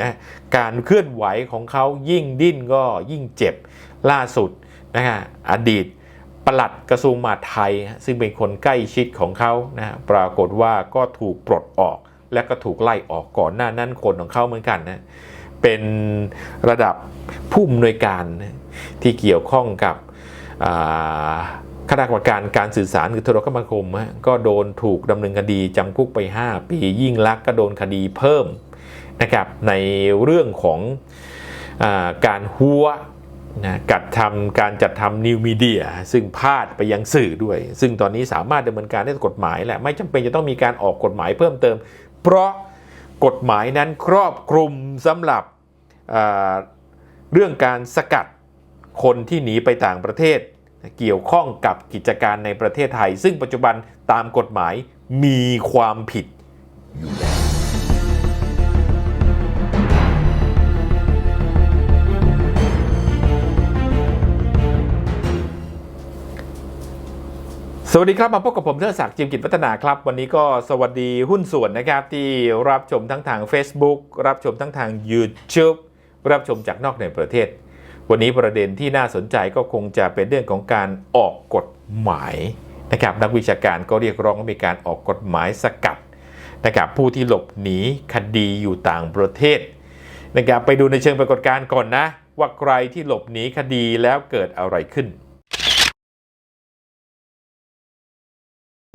นะการเคลื่อนไหวของเขายิ่งดิ้นก็ยิ่งเจ็บล่าสุดนะฮะอดีตปลัดกระทรวงมหาดไทย ซึ่งเป็นคนใกล้ชิดของเขานะปรากฏว่าก็ถูกปลดออกและก็ถูกไล่ออกก่อนหน้านั้นคนของเขาเหมือนกันนะเป็นระดับผู้อำนวยการนะที่เกี่ยวข้องกับอ่าคณะกรรมการการสื่อสารคือโทรคมนาคมก็โดนถูกดำเนินคดีจำคุกไป 5 ปียิ่งลักษณ์ก็โดนคดีเพิ่ม นะครับในเรื่องของอการหัวนะกัดทำการจัดทำนิวมีเดียซึ่งพาดไปยังสื่อด้วย ซึ่งตอนนี้สามารถดำเนินการได้ตามกฎหมายแหละไม่จำเป็นจะต้องมีการออกกฎหมายเพิ่มเติม เพราะกฎหมายนั้นครอบคลุมสำหรับเรื่องการสกัดคนที่หนีไปต่างประเทศ เกี่ยวข้องกับกิจการในประเทศไทย ซึ่งปัจจุบันตามกฎหมายมีความผิดอยู่แล้ว สวัสดีครับ มาพบกับผมเทิดศักดิ์จิมกิจวัฒนาครับ วันนี้ก็สวัสดีหุ้นส่วนนะครับที่รับชมทั้งทาง Facebook รับชมทั้งทาง YouTube รับชมจากนอกในประเทศ วันนี้ประเด็นที่น่าสนใจก็คงจะเป็นเรื่องของการออกกฎหมายนะครับนักวิชาการก็เรียกร้องให้มีการออกกฎหมายสกัดนะครับผู้ที่หลบหนีคดีอยู่ต่างประเทศนะครับไปดูในเชิงปรากฏการณ์ก่อนนะ ว่าใครที่หลบหนีคดีแล้วเกิดอะไรขึ้น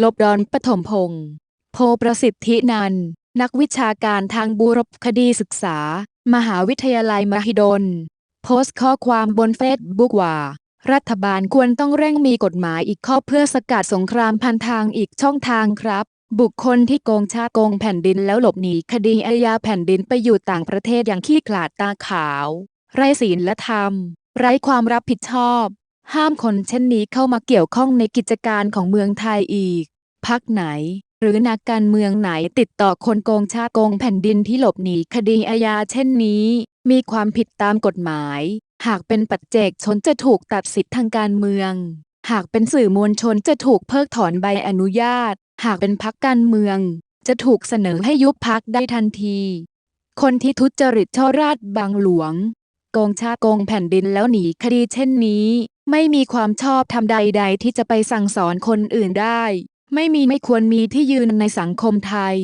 ลบดอนปฐมพงศ์โพประสิทธินัน นักวิชาการทางบูรพคดีศึกษา มหาวิทยาลัยมหิดล โพสต์ข้อความบนเฟซบุ๊กว่า รัฐบาลควรต้องเร่งมีกฎหมายอีกข้อเพื่อสกัดสงครามพันทางอีกช่องทางครับ บุคคลที่โกงชาติโกงแผ่นดินแล้วหลบหนีคดีอาญาแผ่นดินไปอยู่ต่างประเทศอย่างขี้ขลาดตาขาว ไร้ศีลและธรรม ไร้ความรับผิดชอบ ห้ามคนเช่นนี้เข้ามาเกี่ยวข้องในกิจการของเมืองไทยอีก พักไหน หรือนักการเมืองไหนติดต่อคนโกงชาติโกงแผ่นดินที่หลบหนีคดีอาญาเช่นนี้ มีความผิดตามกฎหมาย หากเป็นปัจเจกชนจะถูกตัดสิทธิทางการเมือง หากเป็นสื่อมวลชนจะถูกเพิกถอนใบอนุญาต หากเป็นพักการเมือง จะถูกเสนอให้ยุบพักได้ทันที คนที่ทุจริตช่อราชบางหลวง โกงชาติโกงแผ่นดินแล้วหนีคดีเช่นนี้ ไม่มีความชอบทำใด ๆ ที่จะไปสั่งสอนคนอื่นได้ ไม่มีไม่ควรมีที่ยืนในสังคมไทย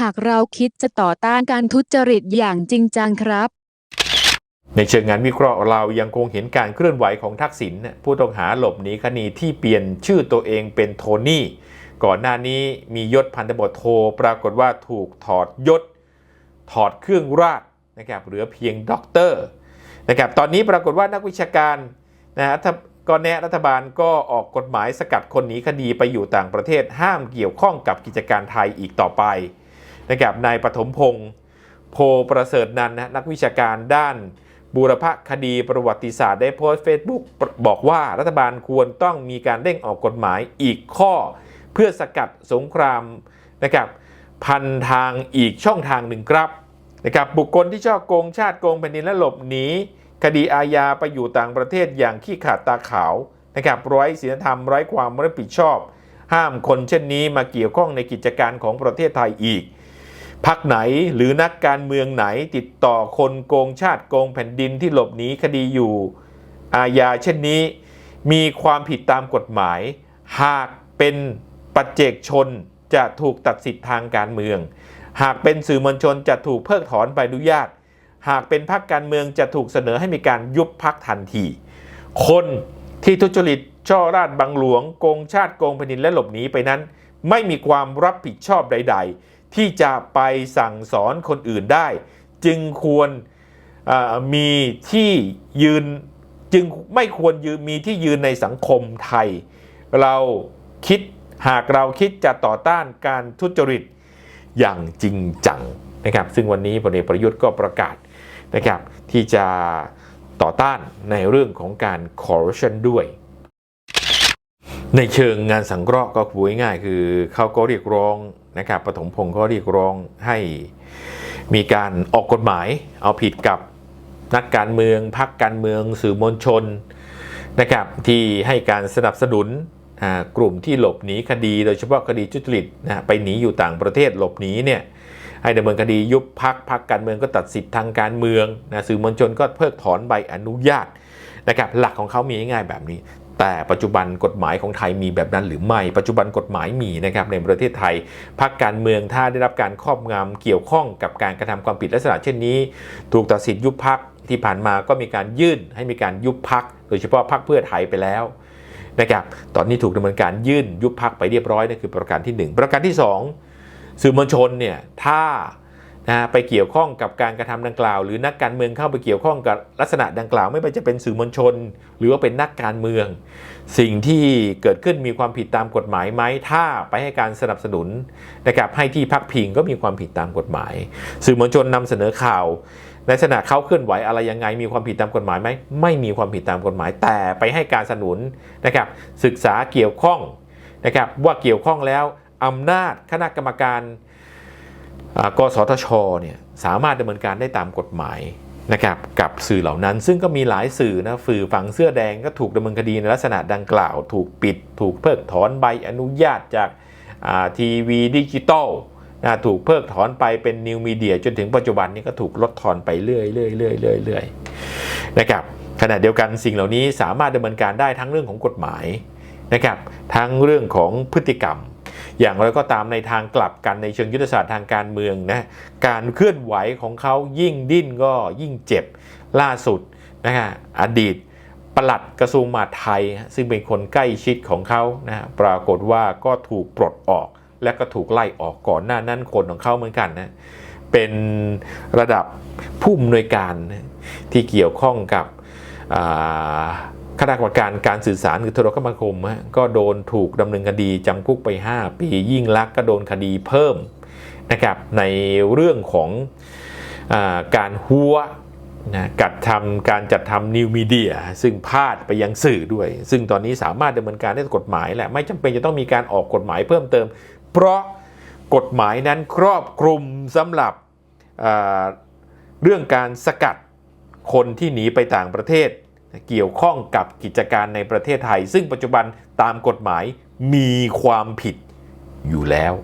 หากเราคิดจะต่อต้านการทุจริตอย่างจริงจังครับ ในเชิงงานวิเคราะห์เรายังคงเห็นการเคลื่อนไหวของทักษิณผู้ต้องหาหลบหนีคดีที่เปลี่ยนชื่อตัวเองเป็นโทนี่ ก่อนหน้านี้มียศพันธบทโทปรากฏว่าถูกถอดยศ ถอดเครื่องราชนะครับเหลือเพียงด็อกเตอร์นะครับตอนนี้ปรากฏว่านักวิชาการนะฮะถ้า ก็แนะรัฐบาลก็ออกกฎหมายสกัดคนหนีคดีไปอยู่ต่างประเทศห้ามเกี่ยวข้องกับกิจการไทยอีกต่อไปนะครับนายปฐมพงศ์โพประเสริฐนันนะนักวิชาการด้านบูรพคดีประวัติศาสตร์ได้โพสต์เฟซบุ๊กบอกว่ารัฐบาลควรต้องมีการเร่งออกกฎหมายอีกข้อ เพื่อสกัดสงครามนะครับพันทางอีกช่องทางหนึ่งครับนะครับบุคคลที่ชอบโกงชาติโกงแผ่นดินและหลบหนี คดีอาญาไปอยู่ต่างประเทศอย่างขี้ขาดตาขาวนะครับไร้ศีลธรรมไร้ความรับผิดชอบ ห้ามคนเช่นนี้มาเกี่ยวข้องในกิจการของประเทศไทยอีกพักไหนหรือนักการเมืองไหนติดต่อคนโกงชาติโกงแผ่นดินที่หลบหนีคดีอยู่ อาญาเช่นนี้ มีความผิดตามกฎหมาย หากเป็นปัจเจกชนจะถูกตัดสิทธิทางการเมือง หากเป็นสื่อมวลชนจะถูกเพิกถอนใบอนุญาต หากเป็นพรรคการเมืองจะถูกเสนอให้มีการยุบพักทันที คนที่ทุจริตช่อราชบังหลวงโกงชาติโกงแผ่นดินและหลบหนีไปนั้น ไม่มีความรับผิดชอบใด ๆ ที่จะไปสั่งสอนคนอื่นได้ จึงควรมีที่ยืนจึงไม่ควรยืนมีที่ยืนในสังคมไทย เราคิดหากเราคิดจะต่อต้านการทุจริตอย่างจริงจังนะครับ ซึ่งวันนี้พลเอกประยุทธ์ก็ประกาศ นะครับที่จะต่อต้านในเรื่องของการคอร์รัปชันด้วย ในเชิงงานสังเคราะห์ก็พูดง่ายคือเขาก็เรียกร้องนะครับปฐมพงศ์ก็เรียกร้องให้มีการออกกฎหมาย เอาผิดกับนักการเมืองพรรคการเมืองสื่อมวลชนนะครับที่ให้การสนับสนุนกลุ่มที่หลบหนีคดี โดยเฉพาะคดีทุจริตนะไปหนีอยู่ต่างประเทศหลบหนีเนี่ย ให้ดำเนินคดียุบพักพักการเมืองก็ตัดสิทธิ์ทางการเมืองนะสื่อมวลชนก็เพิกถอนใบอนุญาตนะครับหลักของเขามีง่ายๆแบบนี้ แต่ปัจจุบันกฎหมายของไทยมีแบบนั้นหรือไม่ ปัจจุบันกฎหมายมีนะครับในประเทศไทยพักการเมืองถ้าได้รับการครอบงำเกี่ยวข้องกับการกระทำความผิดลักษณะเช่นนี้ ถูกตัดสิทธิ์ยุบพักที่ผ่านมาก็มีการยื่นให้มีการยุบพักโดยเฉพาะพักเพื่อไทยไปแล้วนะครับตอนนี้ถูกดำเนินการยื่นยุบพักไปเรียบร้อยนั่นคือประการที่หนึ่งประการที่สอง สื่อมวลชนเนี่ยถ้านะไปเกี่ยวข้องกับการกระทำดังกล่าว หรือนักการเมืองเข้าไปเกี่ยวข้องกับลักษณะดังกล่าว ไม่ว่าจะเป็นสื่อมวลชน หรือว่าเป็นนักการเมือง สิ่งที่เกิดขึ้นมีความผิดตามกฎหมายไหมถ้าไปให้การสนับสนุนนะครับให้ที่พักพิงก็มีความผิดตามกฎหมาย สื่อมวลชนนำเสนอข่าวในลักษณะเขาเคลื่อนไหวอะไรยังไงมีความผิดตามกฎหมายไหมไม่มีความผิดตามกฎหมาย แต่ไปให้การสนับสนุนนะครับศึกษาเกี่ยวข้องนะครับว่าเกี่ยวข้องแล้ว อำนาจคณะกรรมการกสทชเนี่ยสามารถดำเนินการได้ตามกฎหมายนะครับกับสื่อเหล่านั้น ซึ่งก็มีหลายสื่อนะสื่อฝังเสื้อแดงก็ถูกดำเนินคดีในลักษณะดังกล่าว ถูกปิด ถูกเพิกถอนใบอนุญาตจากทีวีดิจิตอลนะถูกเพิกถอนไปเป็นนิวมีเดียจนถึงปัจจุบันนี้ก็ถูกลดทอนไปเรื่อยๆเรื่อยเรื่อยเรื่อยนะครับขณะเดียวกันสิ่งเหล่านี้สามารถดำเนินการได้ทั้งเรื่องของกฎหมายนะครับทั้งเรื่องของพฤติกรรม อย่างไรก็ตามในทางกลับกันในเชิงยุทธศาสตร์ทางการเมืองนะการเคลื่อนไหวของเขายิ่งดิ้นก็ยิ่งเจ็บล่าสุดนะฮะอดีตปลัดกระทรวงมหาดไทย ซึ่งเป็นคนใกล้ชิดของเขานะปรากฏว่าก็ถูกปลดออกและก็ถูกไล่ออกก่อนหน้านั้นคนของเขาเหมือนกันนะเป็นระดับผู้อำนวยการที่เกี่ยวข้องกับอ่า คณะกรรมการการสื่อสารคือโทรคมนาคมะก็โดนถูกดำเนินคดีจำคุกไป 5 ปี ยิ่งลักษณ์ก็โดนคดีเพิ่มนะครับในเรื่องของอการหัวนะกัดทำการจัดทำนิวมีเดียซึ่งพาดไปยังสื่อด้วย ซึ่งตอนนี้สามารถดำเนินการได้ตามกฎหมายแหละไม่จำเป็นจะต้องมีการออกกฎหมายเพิ่มเติม เพราะกฎหมายนั้นครอบคลุมสำหรับเรื่องการสกัดคนที่หนีไปต่างประเทศ เกี่ยวข้องกับกิจการในประเทศไทย ซึ่งปัจจุบันตามกฎหมายมีความผิดอยู่แล้ว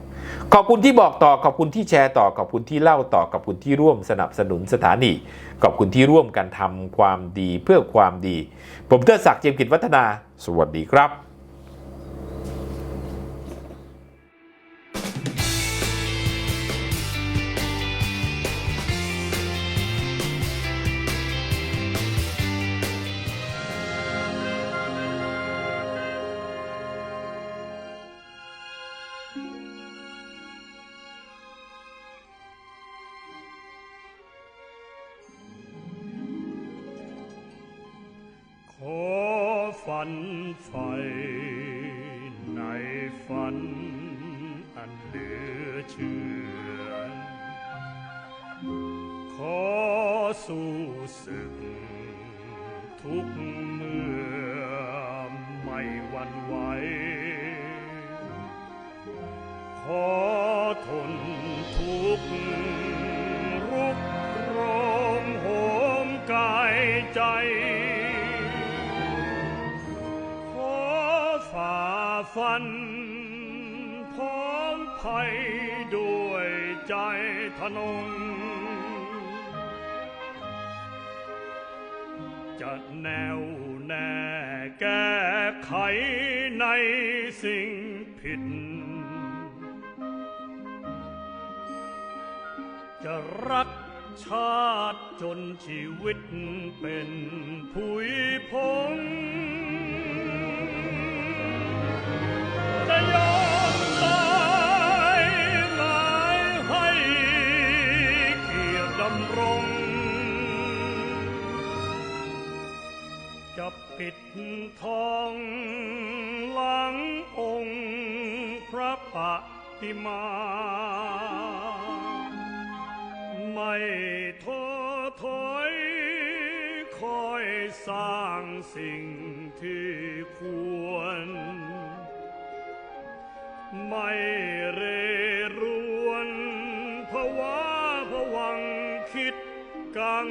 ขอบคุณที่บอกต่อขอบคุณที่แชร์ต่อขอบคุณที่เล่าต่อขอบคุณที่ร่วมสนับสนุนสถานีขอบคุณที่ร่วมกันทำความดีเพื่อความดี ผมเทดศักดิ์เจียมกิจวัฒนา สวัสดีครับ ฝันไฟในฝันอันเหลือเชื่อ ขอสู้ศึก ทุกเมื่อไม่หวั่นไหว ขอทนทุกข์ ฟันพร้อมภัยด้วยใจทนง จะแนวแน่แก้ไขในสิ่งผิด จะรักชาติจนชีวิตเป็นผุยพง ปิดทองหลังองค์พระปฏิมา ไม่ท้อถอยคอยสร้างสิ่งที่ควร ไม่เรรวนภาวะผวังคิดกัง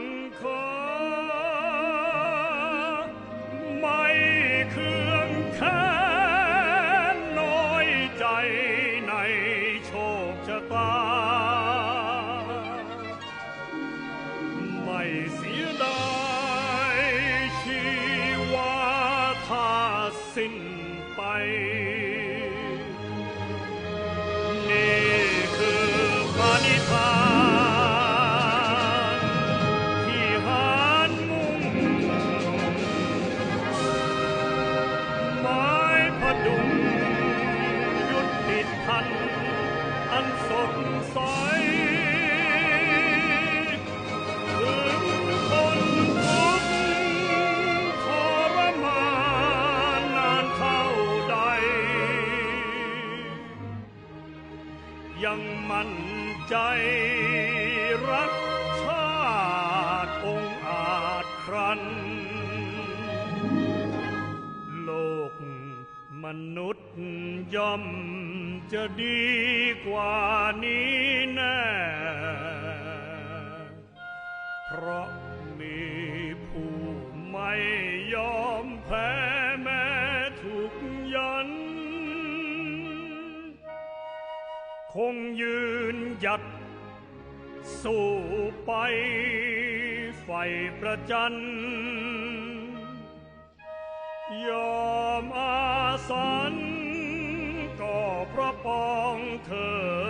มั่นใจรักชาติองอาจครัน โลกมนุษย์ย่อมจะดีกว่านี้แน่ เพราะมีผู้ไม่ยอม คงยืนหยัด สู้ไปไฟประจัน ยอมอาสันก็พระปองเถอ